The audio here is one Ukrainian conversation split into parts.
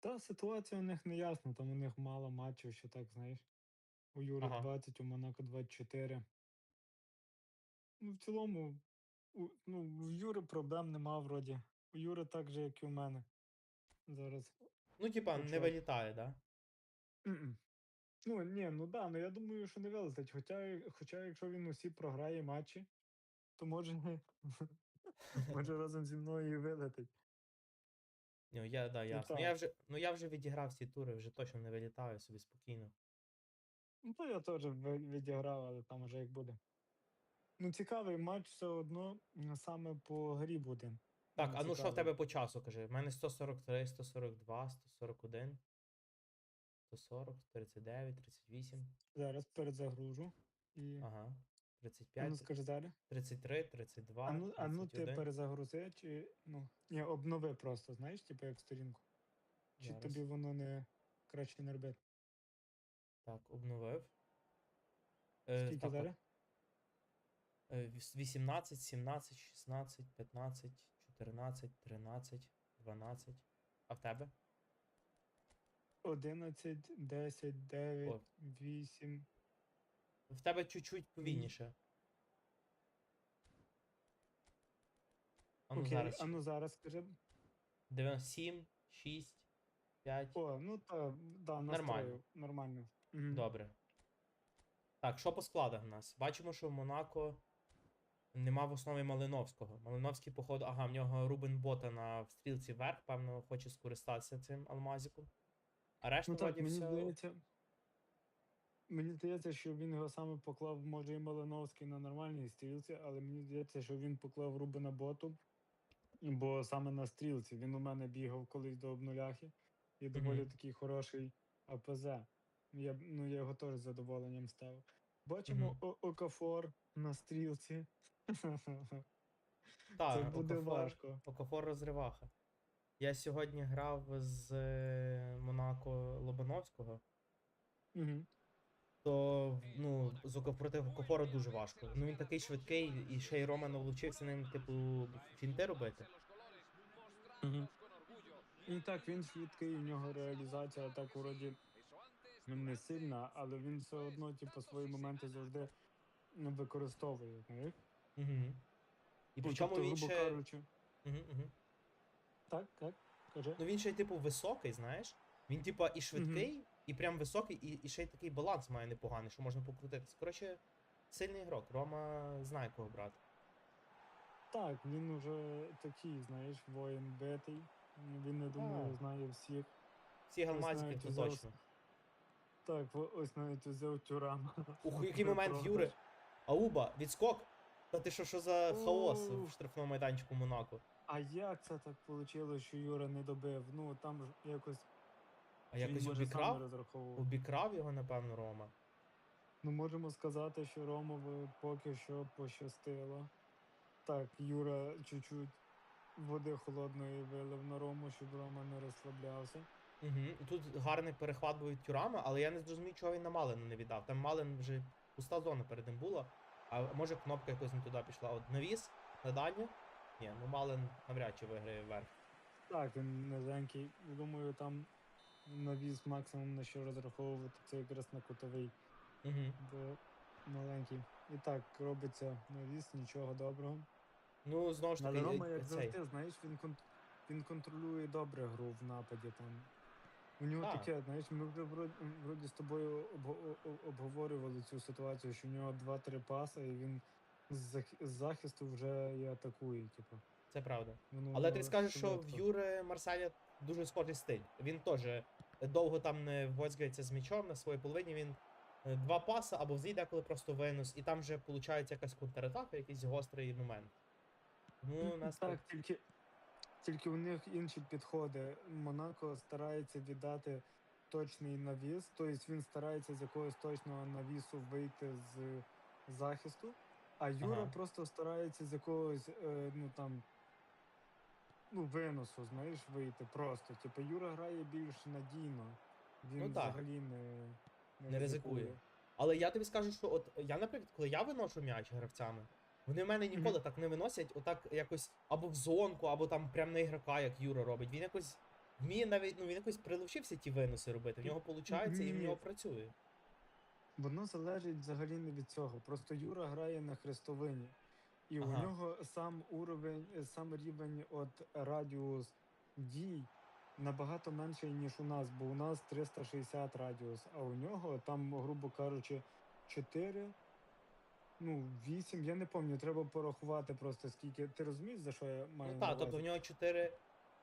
Та ситуація у них не ясна, там у них мало матчів, що так, знаєш. У Юри Ага. 20, у Монако 24. Ну, в цілому, у, ну, в Юри проблем нема вроді. У Юри так же, як і у мене. Зараз. Ну, типа, не Почав. вилітає, да? Ну, ні, ну да, ну я думаю, що не вилетить. Хоча, хоча якщо він усі програє матчі, то може, може разом зі мною і вилетить. Ну, я, да, ясно. так. Я вже, ну я вже відіграв всі тури, вже точно не вилітаю собі спокійно. Ну, то я теж ви- відіграв, але там уже як буде. Ну, цікавий матч все одно саме по грі буде. Так, Ну, а ну що в тебе по часу, кажи? У мене 143, 142, 141, 140, 39, 38. Зараз перезагружу. І... Ага. А ну 35, скажи зараз. 33, 32, А ну, а ну ти 31. перезагрузи, чи. Ну. Ні, обнови просто, знаєш, типу як сторінку. Чи Зараз. тобі воно не краще не робити? Так, обновив. Е, Скільки так. Е, віс- 18, 17, 16, 15, 14, 13, 12. А в тебе? 11, 10, 9, О. 8. В тебе чуть-чуть повільніше. А ну Окей, зараз. а ну зараз скажи. 97, 6, 5. О, ну та, да, Нормально. настрою. Нормально. Мгм. Добре. Так, що по складах в нас? Бачимо, що в Монако нема в основі Малиновського. Малиновський, походу, ага, в нього Рубен Бота на стрілці вверх, певно, хоче скористатися цим алмазиком. А решта Ну так, вроді мені все. здається. Мені здається, що він його саме поклав, може, і Малиновський на нормальній стрілці, але мені здається, що він поклав Рубена боту, бо саме на стрілці. Він у мене бігав колись до обнуляхи і доволі Мгм. такий хороший АПЗ. Я, ну, я його теж з задоволенням ставив. Бачимо Мгм. О- Окафор на стрілці. Так, Це буде Окафор- важко. Окафор розриваха. Я сьогодні грав з е, Монако Лобановського, Мгм. То ну, проти Окафора дуже важко. Ну він такий швидкий, і ще й Роман влучився ним, типу, фінти робити. І так, він швидкий, у нього реалізація так вроді ну, не сильна, але він все одно, типу, свої моменти завжди ну, використовує. знаєш? Угу. І Ну, причому тобто, він ще. Угу, угу. так, так, каже. Ну він ще типу високий, знаєш. Він, типа, і швидкий, і прям високий, і, і ще й такий баланс має непоганий, що можна покрутитися. Коротше, сильний ігрок. Рома знає кого брати. Так, він уже такий, знаєш, воїн битий. Він, не думаю, знає всіх. Всі галмазики, то точно. Так, ось навіть взяв тюрам. Ух, який момент Юри. Ауба, відскок. Та ти що, що за хаос в штрафному майданчику Монако? А як це так вийшло, що Юра не добив? Ну там ж якось А він, якось може, сам обікрав? Обікрав його, напевно, Рома. Ну, можемо сказати, що Ромові поки що пощастило. Так, Юра чуть-чуть води холодної вилив на Рому, щоб Рома не розслаблявся. Угу. Тут гарний перехват був від Тюрама, але я не зрозумів, чого він на Малина не віддав. Там Малин вже пуста зона перед ним була. А може кнопка якось не туди пішла. От навіс на дальню. Ні, ну Малин навряд чи виграє вверх. Так, він низенький. Думаю, там навіс максимум на що розраховувати, це якраз на кутовий, Угу. бо маленький. І так, робиться навіс, нічого доброго. Ну, знову ж таки, Але Рома, як цей. завжди, знаєш, він, кон... він контролює добре гру в нападі там. У нього Так. таке, знаєш, ми вже вроді, вроді з тобою обго- о- о- обговорювали цю ситуацію, що у нього 2-3 паси, і він з, зах- з захисту вже і атакує, типу. Це правда. Воно Але ти скажеш, що в. Юри Марселя дуже схожий стиль. Він теж довго там не возгається з м'ячом на своїй половині. Він е, два паси або взійде, коли просто винос, і там вже виходить якась контратака, якийсь гострий момент. Тому у нас Так, тільки, тільки у них інші підходи. Монако старається віддати точний навіс, тобто він старається з якогось точного навісу вийти з захисту, а Юра Ага. просто старається з якогось, е, ну там, ну, виносу, знаєш, вийти просто. Типу Юра грає більш надійно. Він Ну так. взагалі не, Не ризикує. Але я тобі скажу, що от я, наприклад, коли я виношу м'яч гравцями, вони в мене ніколи так не виносять, отак якось або в зонку, або там прямо на ігрока, як Юра робить. Він якось вміє навіть, ну він якось прилучився ті винуси робити. В нього виходить і в нього працює. Воно залежить взагалі не від цього. Просто Юра грає на хрестовині. І Ага. у нього сам уровень, е, сам рівень от радіус дій набагато менший, ніж у нас, бо у нас 360 радіус, а у нього там, грубо кажучи, 4, ну, 8, я не пам'ятаю, треба порахувати просто скільки. Ти розумієш, за що я маю Ну так, тобто в нього 4.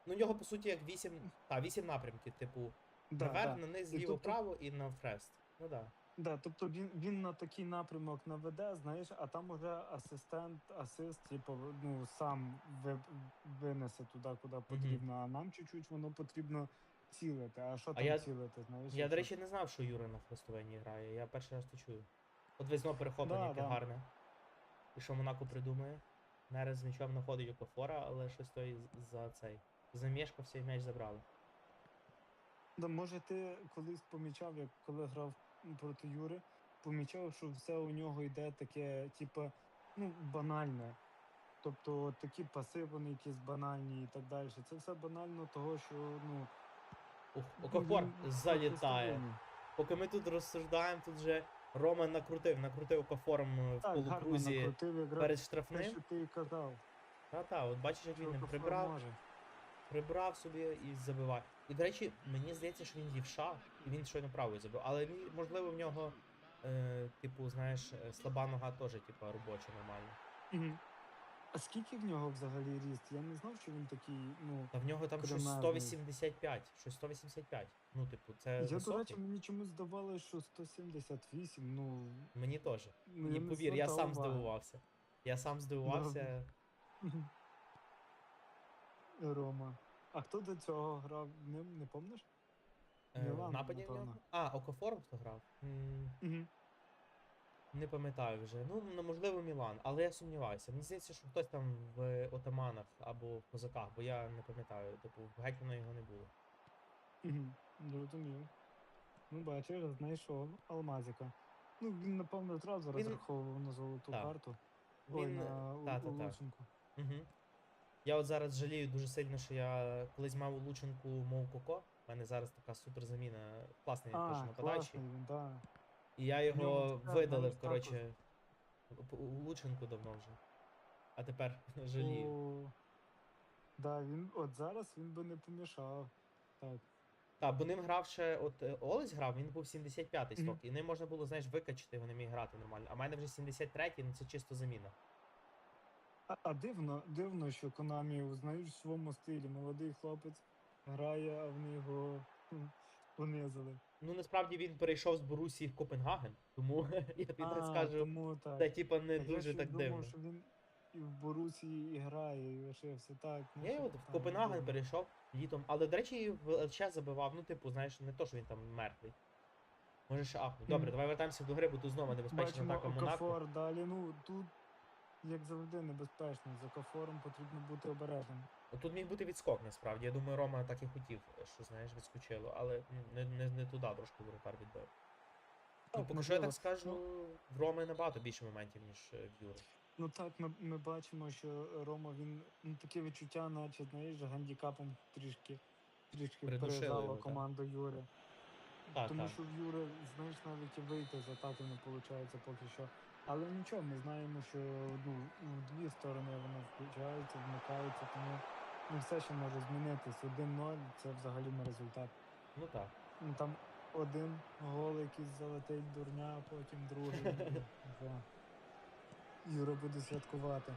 Ну, в нього по суті як 8. Та, 8 напрямків, типу, Да, наверх, да. на низ, І зліво, тобто- право і на фрест. Ну так. Да, тобто він, він на такий напрямок наведе, знаєш, а там уже асистент, асист, типу, ну сам ви, винесе туди, куди потрібно, а нам чуть-чуть воно потрібно цілити. А що А там я- цілити, знаєш? Я, до речі, не знав, що Юра на хрестовині грає. Я перший раз то чую. От знову перехоплення, Да, яке да. гарне. І що Монако придумає? Нерез з м'ячом знаходить Окофора, але щось той за цей. Замішкався і м'яч забрали. Да, може, ти колись помічав, як коли грав проти Юри, помічав, що все у нього йде таке, типу, ну, банальне. Тобто такі паси, вони якісь банальні і так далі. Це все банально того, що ну. Ух, Окофор залітає. Поки ми тут розсуждаємо, тут же Рома накрутив, накрутив Окофором е, в полукрузі перед те, штрафним. що ти казав. Та-та, от бачиш, як він не прибрав, може. прибрав собі і забиває. І, до речі, мені здається, що він лівша, він щойно правою забив. Але можливо в нього, е, типу, знаєш, е, слаба нога теж, типу, робоча нормально. Мгм. А скільки в нього взагалі ріст? Я не знав, що він такий, ну. Та в нього там щось 185, щось 185. Ну, типу, це Я, до речі, мені чомусь здавалося, що 178, ну. Мені теж. мені не повір, я сам уваги. здивувався. Я сам здивувався. Рома. А хто до цього грав? Не, не помниш? Е, Мілан, в нападі в напевно. нього? А, Окофором хто грав? М, Угу. Не пам'ятаю вже. Ну, ну, можливо, Мілан, але я сумніваюся. Мені здається, що хтось там в отаманах або в козаках, бо я не пам'ятаю, типу, в гетьмана його не було. Угу. Зрозумів. Ну, бачиш, знайшов алмазика. Ну, він, напевно, одразу розраховував на золоту Так. карту. Ой, Він. е, на у- та-та-та. улучшенку. Угу. Я от зараз жалію дуже сильно, що я колись мав у Лученку мов Коко. У мене зараз така супер заміна. Класний теж він, да. І я його тепер видалив, коротше, у- у давно вже. А тепер жалію. О, да, він, от зараз він би не помішав. Так. Так, бо ним грав ще, от е, Олесь грав, він був 75-й Мгм. сток, і ним можна було, знаєш, викачати, його не міг грати нормально. А в мене вже 73-й, ну це чисто заміна. А, а дивно, дивно, що Конамі, знаєш, в своєму стилі. Молодий хлопець грає, а вони його понизили. Ну насправді він перейшов з Борусії в Копенгаген, тому я тобі так скажу, тому так. це типа не я дуже ще так думав, дивно. що він і в Борусії і грає, і лишився так. ну, Я що от в там, Копенгаген дивно. перейшов літом, але, до речі, в ЛЧ забивав, ну, типу, знаєш, не то, що він там мертвий. Може ще ахнув. Добре, давай вертаємося до гри, бо тут знову небезпечна Бачимо атака Монако. Окафор далі. Ну тут, як завжди, небезпечно. З Окафором потрібно бути обережним. От Тут міг бути відскок, насправді. Я думаю, Рома так і хотів, що знаєш, відскочило, але не, не, не туди трошки воротар відбив. Ну, поки що я так скажу, в Роми набагато більше моментів, ніж е, в Юри. Ну так, ми, ми бачимо, що Рома він ну, таке відчуття, наче знаєш, гандікапом трішки трішки так. команду Юри. Так, Тому так. що в Юри, знаєш, навіть і вийти з атаки не виходить поки що. Але нічого, ми знаємо, що ну, в дві сторони воно включається, вмикається, тому ну, все ще може змінитись. 1-0 це взагалі не результат. Ну так. Ну, там один гол якийсь залетить дурня, а потім другий. Юра буде святкувати.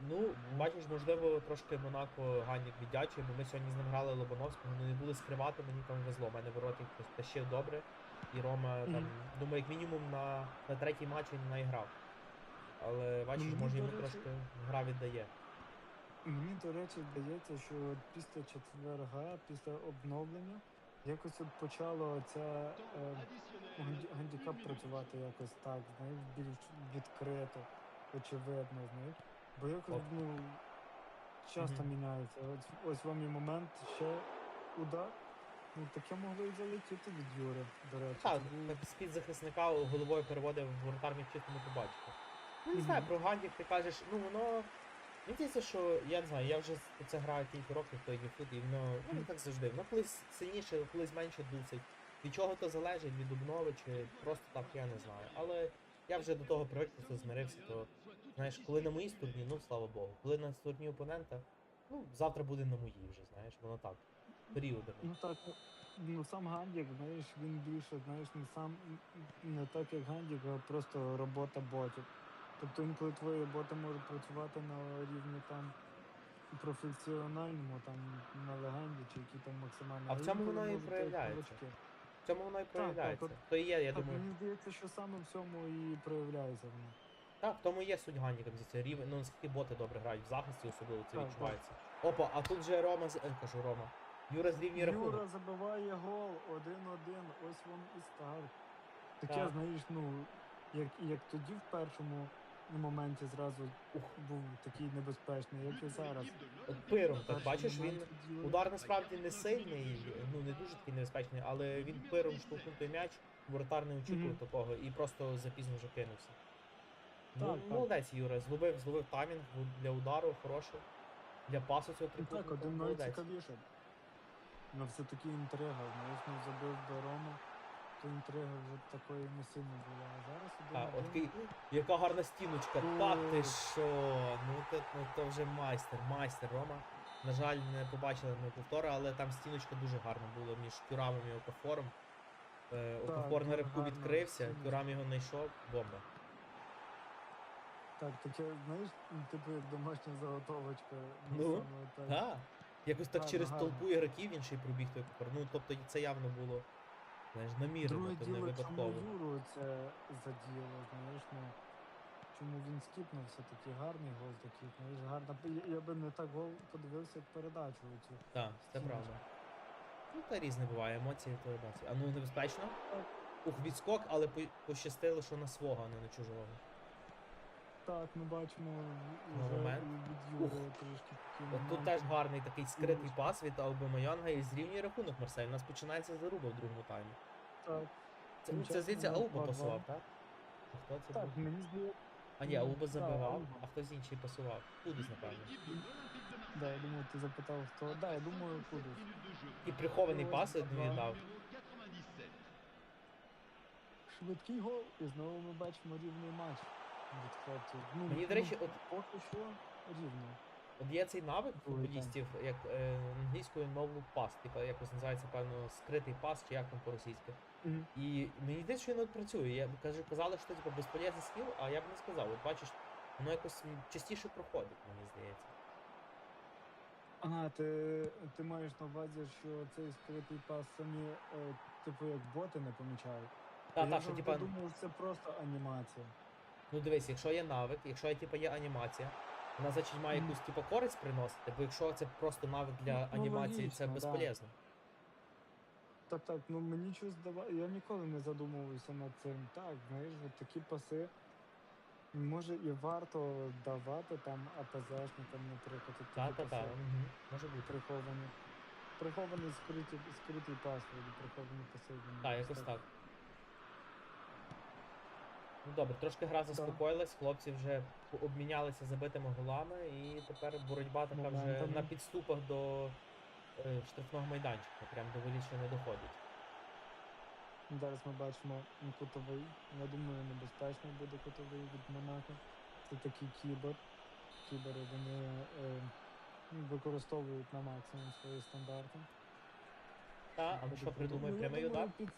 Ну, бачиш, можливо, трошки Монако Ганнік віддячує, бо ми сьогодні з ним грали Лобановського, ну не були скривати, мені там везло. У мене воротник тащив добре. І Рома там, Мгм. думаю, як мінімум на, на третій матч він наіграв. Але бачиш, Мені, може йому речі, трошки гра віддає. Мені, до речі, здається, що після четверга, після обновлення, якось от почало це е, гандікап працювати якось так, знаєш, більш відкрито, очевидно, знаєш. Бо якось, ну, часто Мгм. міняється. Ось, ось вам і момент, ще удар. Ну, таке могло і залетіти від Юри, до речі. Так, з-під захисника головою переводив воротар міг чисто не побачити. Ну, не знаю, Мгм. про Гандік ти кажеш, ну воно Мені здається, що я не знаю, я вже це граю кілька років той фут, і воно ну, не так завжди. Воно колись сильніше, колись менше дусить. Від чого то залежить, від обнови чи просто так, я не знаю. Але я вже до того привик, просто змирився, то знаєш, коли на моїй стороні, ну слава Богу. Коли на стороні опонента, ну завтра буде на моїй вже, знаєш, воно так. Періодами. Ну так, ну сам Гандік, знаєш, він більше, знаєш, не сам не так як Гандік, а просто робота ботів. Тобто інколи твої боти можуть працювати на рівні там професіональному, там на легенді чи які там максимальні. А в цьому воно і проявляється. В цьому воно і так, проявляється. То і є, я так, думаю. мені здається, що саме в цьому і проявляється воно. Так, в тому є суть Ганніка, це рівень, ну наскільки боти добре грають в захисті, особливо це Так, відчувається. Опа, а тут же Рома з. е, кажу Рома. Юра зрівнює рахунок. Юра забиває гол 1-1, ось він і став. Таке, Так. знаєш, ну, як, як тоді в першому моменті зразу Ух. був такий небезпечний, як і зараз. От Пиром, так бачиш, він удар насправді не сильний, ну не дуже такий небезпечний, але він пиром штовхнув той м'яч, воротар не очікував Мгм. такого і просто запізно вже кинувся. Ну, Так, так. молодець Юра, зловив, зловив таймінг для удару, хороший. Для пасу цього Ну, Так, один навіть цікавіше. Ну, все-таки інтрига, ну забив до Рома, то інтрига вже такої не сильно була. А зараз А, один от такий, яка гарна стіночка. Та ти що? Ну то, ну то вже майстер, майстер Рома. На жаль, не побачили ми повтори, але там стіночка дуже гарна була між Тюрамом і Окафором. Е, Так, на дуже рибку відкрився, стіночка. Тюрам його знайшов, бомба. Так, таке, знаєш, ну, типу як домашня заготовочка. Ну, саме так. Га? Якось так через толпу ігроків він ще й пробіг той Окафор. Ну тобто це явно було знаєш, намірено, то не випадково. Юру це заділо, знаєш, ну. Чому він скіпнув все-таки гарний гол такий, знаєш, гарна. Я, я би не так гол подивився, як передачу оцю. Так, це правда. Ну, та різне буває, емоції то емоції. А ну небезпечно? Ух, відскок, але пощастило, що на свого, а не на чужого. Так, ми бачимо Ну, вже момент. від трішки От тут теж гарний такий скритий пас від Аубамейонга і зрівнює рахунок Марсель. У нас починається заруба в другому таймі. Так, Це, Тим це часом здається, ну, Ауба 2-2. пасував, так? А хто це так, був? мені здається, А ні, ну, Ауба забивав, Ауба. а хтось інший пасував. Кудись, напевно. да, я думаю, ти запитав, хто. Да, я думаю, Кудус. І прихований пас він да. віддав. Швидкий гол, і знову ми бачимо рівний матч від. Ну, Мені, до ну, речі, от- поки що рівно. От є цей навик футболістів, як е, англійською нову пас, типу якось називається, певно, скритий пас, чи як там по-російськи. Мгм. І мені здається, що він от працює. Я кажу, казали, що це типу безполезний скіл, а я б не сказав. От бачиш, воно якось частіше проходить, мені здається. Ага, ти, ти маєш на увазі, що цей скритий пас самі, е, типу, як боти не помічають. Та, я та, що завжди типа, думав, це просто анімація. Ну дивись, якщо є навик, якщо є типу, є анімація, вона значить має якусь типу користь приносити, бо якщо це просто навик для Ну, анімації, це логічно, да. безполезно. Так, так, ну мені щось здаває. Я ніколи не задумувався над цим. Так, знаєш, от такі паси. Може і варто давати там АПЗшникам, наприклад, от Та, такі та, та. паси Угу. Може бути. приховані. Прихований скритий, скритий пас, вроді, приховані паси. вони Так, якось так. Ну добре, трошки гра заспокоїлась, хлопці вже обмінялися забитими голами, і тепер боротьба така вже на підступах до е, штрафного майданчика, прям до волі ще не доходить. Зараз ми бачимо кутовий. Я думаю, небезпечний буде кутовий від Монако. Це такий кібер. Кібери вони е, ну, використовують на максимум свої стандарти. Та, а ну що придумає Ну, прямий я удар? ста-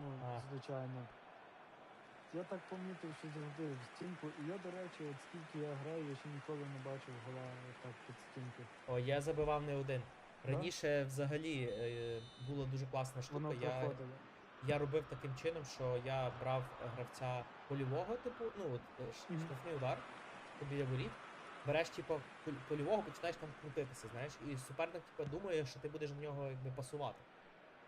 Ну, звичайно. Я так помітив, що завжди в стінку. І я, до речі, от скільки я граю, я ще ніколи не бачив гола так під стінку. О, я забивав не один. Раніше взагалі е, була дуже класна штука. Воно Я, проходило. я робив таким чином, що я брав гравця польового, типу, ну от е, ш- Мгм. штрафний удар типу, біля воріт. Береш, типу, поль- польового, починаєш там крутитися, знаєш, і суперник типу, думає, що ти будеш на нього якби пасувати.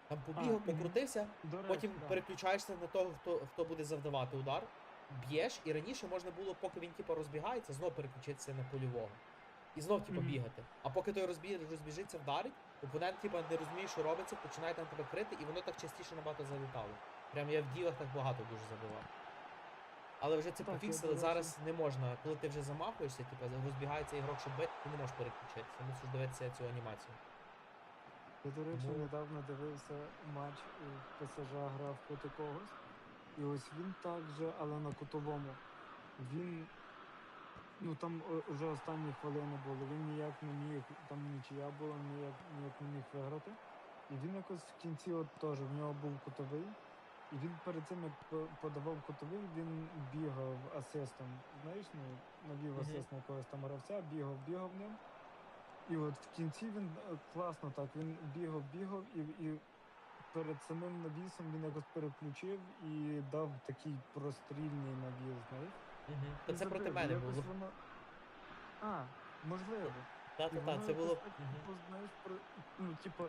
Там побігав, покрутився, До речі, потім да. переключаєшся на того, хто, хто буде завдавати удар, б'єш, і раніше можна було, поки він типу, розбігається, знов переключитися на польового. І знов типу, Мгм. бігати. А поки той розбіг, розбіжиться, вдарить, опонент типу, не розуміє, що робиться, починає там тебе крити, і воно так частіше набагато залітало. Прям я в ділах так багато дуже забивав. Але вже це Так, я пофіксили, зараз не можна. Коли ти вже замахуєшся, типу, розбігається ігрок, щоб бити, ти не можеш переключитися, мусиш дивитися цю анімацію. Я, до речі, Тому- недавно дивився матч е, ПСЖ грав проти когось. І ось він так же, але на кутовому. Він. Ну там е, вже останні хвилини були. Він ніяк не міг, там нічия була, ніяк, ніяк не міг виграти. І він якось в кінці от теж в нього був кутовий. І він перед цим, як подавав кутовий, він бігав асистом. Знаєш, ну, навів асист на якогось там гравця, бігав, бігав ним. І от в кінці він е, класно так, він бігав, бігав і, і перед самим навісом він якось переключив і дав такий прострільний навіс, знаєш. Угу. Та це проти мене було. Воно... А, можливо. Та, І та, та, це було. так, типу, знаєш, про... ну, типу,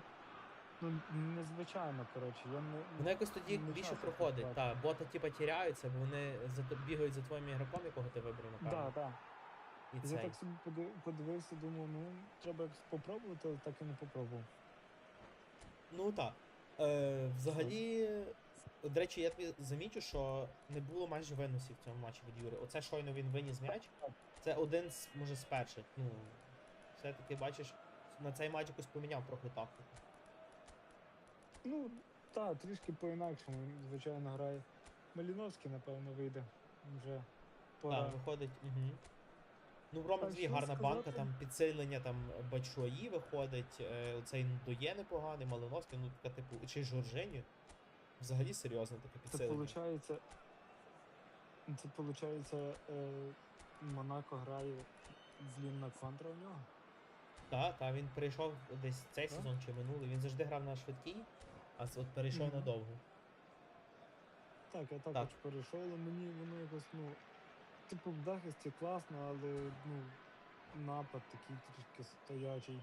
ну, незвичайно, коротше. Я не... Воно якось тоді не більше проходить. так Та, боти типа тіряються, бо вони бігають за твоїм ігроком, якого ти вибрав, напевно. Да, да. І Я цей. так собі подивився, думав, ну, треба якось попробувати, але так і не попробував. Ну так. Е, взагалі, до речі, я тобі замічу, що не було майже виносів в цьому матчі від Юри. Оце щойно він виніс м'яч. Це один з, може, з перших. Ну, все-таки бачиш, на цей матч якось поміняв трохи тактику. Ну, так, трішки по-інакшому, звичайно, грає. Маліновський, напевно, вийде. Вже пора. Так, виходить. Угу. Ну, в Рома А дві що гарна банка, там підсилення там Бачуаї виходить, е, оцей Дує непоганий, Малиновський, ну така типу, чи Жоржині. Взагалі серйозне таке Це підсилення. виходить, це виходить, е, Монако грає злінна контра у нього. Так, та він перейшов десь цей Так? сезон чи минулий. Він завжди грав на швидкій, а от перейшов Мгм. на довгу. Так, я також Так. перейшов, але мені воно якось, ну, типу, в захисті класно, але ну, напад такий трішки стоячий.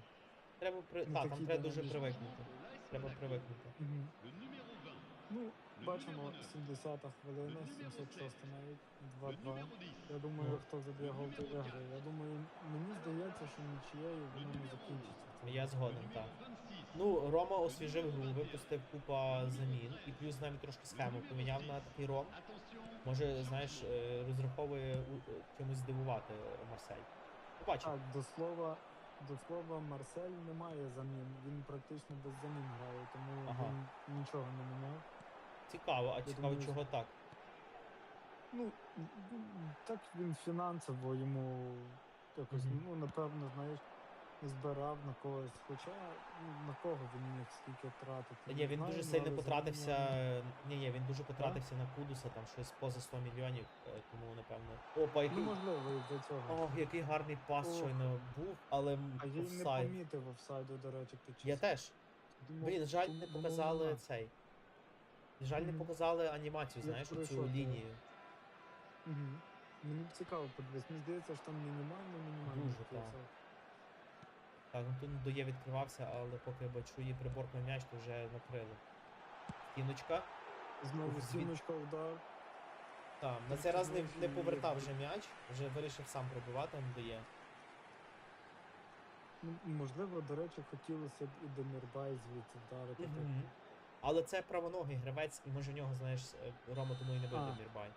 Треба при... Ну, та, там такі треба дуже динамічні. привикнути. Треба привикнути. Ну, бачимо, 70-та хвилина, 76 навіть, 2-2. Я думаю, хто заб'є гол, той виграє. Я думаю, мені здається, що нічією воно не закінчиться. Я згоден, так. Ну, Рома освіжив гру, випустив купа замін, і плюс навіть трошки схему поміняв на такий ром. Може, знаєш, е, розраховує е, чимось здивувати Марсель. Побачимо. Так, до слова, до слова, Марсель не має замін. Він практично без замін грає, тому Ага. він нічого не міняв. Цікаво, а цікаво, думаю, чого так. Ну, так він фінансово йому якось, Мгм. ну, напевно, знаєш, збирав на когось. Хоча ну, на кого він міг скільки тратити. Та Ні, він знаю, дуже сильно але потратився. Ні, ні, він дуже потратився на Кудуса, там щось поза 100 мільйонів, е, тому напевно. Опа, який. Ну, можливо, і до цього. Ох, який гарний пас Ох. щойно був, але м, А я й не офсайд. помітив офсайду, до речі, під час. Я теж. Думав, Блін, жаль, не показали нема. цей. Жаль, не Мгм. показали анімацію, Я знаєш, цю пройшов, лінію. Мгм. Мені б цікаво подивитися. Мені здається, що там мінімально, мінімально. Дуже, так. Так, ну тут Доє відкривався, але поки бачу її приборкнув м'яч, то вже накрили. Стіночка. Знову стіночка удар. Так, на цей раз не, не повертав вже м'яч, вже вирішив сам пробивати Доє. Ну, можливо, до речі, хотілося б і Демірбай звідси вдарити. так. Мгм. Але це правоногий гравець, і може в нього, знаєш, е, Рома тому і не бив А. Демірбай.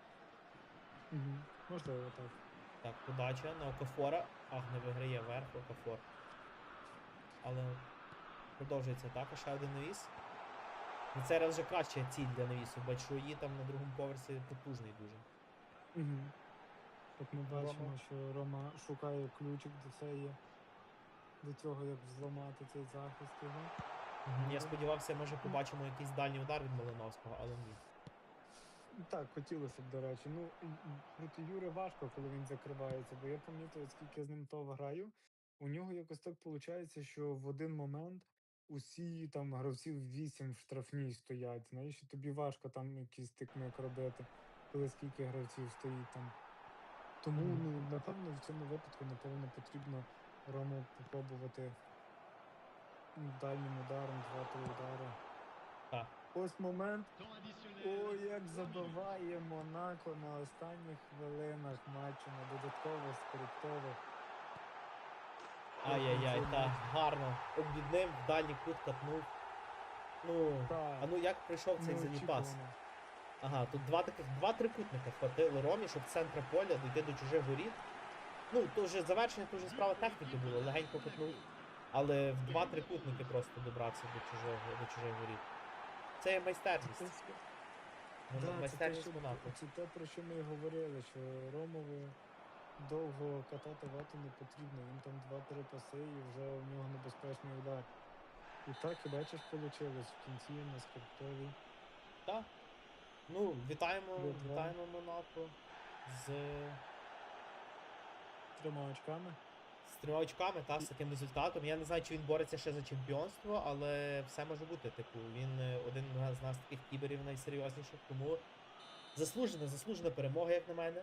Мгм. Можливо, так. Так, подача на Окафора. Ах, не виграє вверх Окафор. Але продовжується атака, ще один навіс. На цей раз вже краща ціль для навісу, бачу її там на другому поверсі потужний дуже. Угу. Як ми Рома. бачимо, що Рома шукає ключик до цієї, до цього, як взламати цей захист його. Я Ну. сподівався, може побачимо якийсь дальній удар від Малиновського, але ні. Так, хотілося б, до речі. Ну, проти Юри важко, коли він закривається, бо я пам'ятаю, скільки я з ним того граю. У нього якось так виходить, що в один момент усі там гравців вісім в штрафній стоять. Знаєш, і тобі важко там якийсь тикмик робити, коли скільки гравців стоїть там. Тому, ну, напевно, в цьому випадку, напевно, потрібно Рому попробувати дальнім ударом, два-три удари. Так. Ось момент. Ой, як забиває Монако на останніх хвилинах матчу на додаткових скриптових. Ай-яй-яй, так, гарно. Обідним в дальній кут катнув. Ну, Так, а ну як прийшов цей задній пас? неочікувано. Ага, тут два таких два трикутника хватило Ромі, щоб з центра поля дійти до чужих воріт. Ну, то вже завершення, то вже справа техніки було, легенько кутнув. Але в два трикутники просто добрався до чужого до чужих воріт. Це є майстерність. Да, Мон- це майстерність Монако. Це те, про що ми говорили, що Ромову довго катати вату не потрібно. Він там два-три паси і вже у нього небезпечний удар. І так, і бачиш, вийшло в кінці на скриптовій. Так. Ну, вітаємо, вітаємо Монако з, Трьома очками. з трьома очками та з таким результатом. Я не знаю, чи він бореться ще за чемпіонство, але все може бути. Типу, він е, один з нас таких кіберів найсерйозніших, тому заслужена, заслужена перемога, як на мене.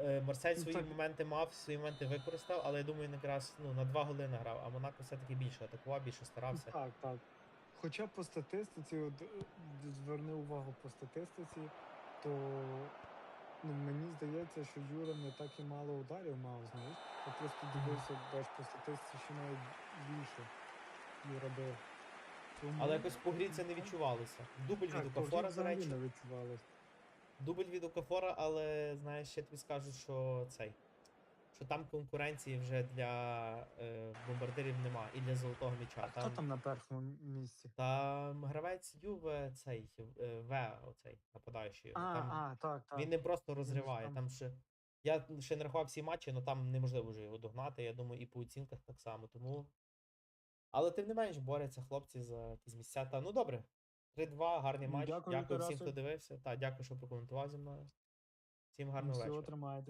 Е, Марсель Ну, свої так. моменти мав, свої моменти використав, але я думаю, якраз ну, на два голи награв, а Монако все-таки більше атакував, більше старався. Так, так. Хоча по статистиці, от, е, зверни увагу по статистиці, то ну, мені здається, що Юра не так і мало ударів мав, знаєш. Я просто дивився, бач, по статистиці, що навіть більше Юра бив. Тому- Але якось по грі це не відчувалося. Дубль від по до речі. не відчувалось. Дубль від Окафора, але знаєш, я тобі скажу, що цей. Що там конкуренції вже для е, бомбардирів нема і для золотого м'яча. А хто там на першому місці? Там гравець Юве цей е, В, оцей нападаючий. А, там, а, так, так. він не просто розриває. там- Там ще. Я ще не рахував всі матчі, але там неможливо вже його догнати. Я думаю, і по оцінках так само. Тому. Але тим не менш борються хлопці за якісь місця. Та ну добре. 3-2, гарний матч. дякую, Дякую всім, хто дивився. Та, дякую, що прокоментував зі мною. Всім гарного Всього вечора. тримайтесь.